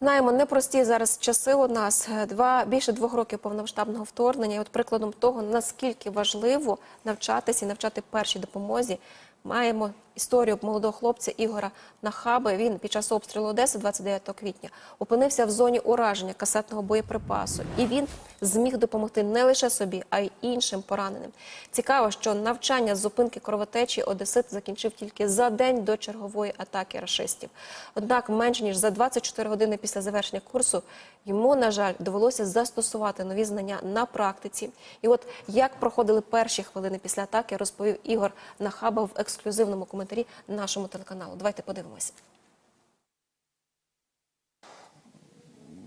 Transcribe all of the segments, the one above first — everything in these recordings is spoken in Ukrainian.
Знаємо, непрості зараз часи у нас. Два більше двох років повномасштабного вторгнення. І от прикладом того, наскільки важливо навчатися і навчати першій допомозі. Маємо історію молодого хлопця Ігора Нахаби. Він під час обстрілу Одеси 29 квітня опинився в зоні ураження касетного боєприпасу, і він зміг допомогти не лише собі, а й іншим пораненим. Цікаво, що навчання з зупинки кровотечі Одесит закінчив тільки за день до чергової атаки рашистів. Однак, менш ніж за 24 години після завершення курсу йому, на жаль, довелося застосувати нові знання на практиці. І от як проходили перші хвилини після атаки, розповів Ігор Нахаба в ексклюзивному коментарі нашому телеканалу. Давайте подивимося.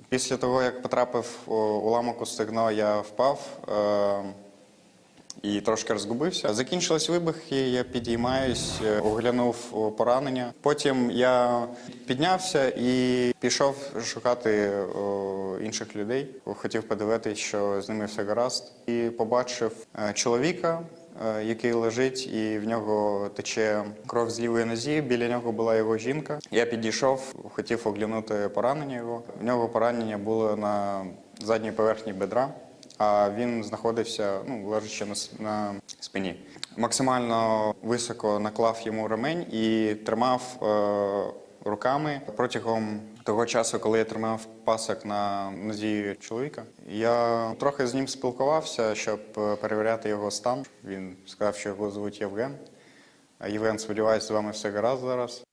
Після того, як потрапив уламок у стегно, я впав е, і трошки розгубився. Закінчились вибухи, я підіймаюсь, е, оглянув поранення. Потім я піднявся і пішов шукати інших людей. Хотів подивитися, що з ними все гаразд. І побачив е, чоловіка. Е, Який лежить, і в нього тече кров з лівої нозі. Біля нього була його жінка. Я підійшов, хотів оглянути поранення його. В нього поранення було на задній поверхні бедра, а він знаходився ну, лежачи на, на спині. Максимально високо наклав йому ремень і тримав е, руками протягом того часу, коли я тримав пасок на нозі чоловіка. Я трохи з ним спілкувався, щоб е, перевіряти його стан. Він сказав, що його звуть Євген. Євген, сподіваюся, з вами все гаразд зараз.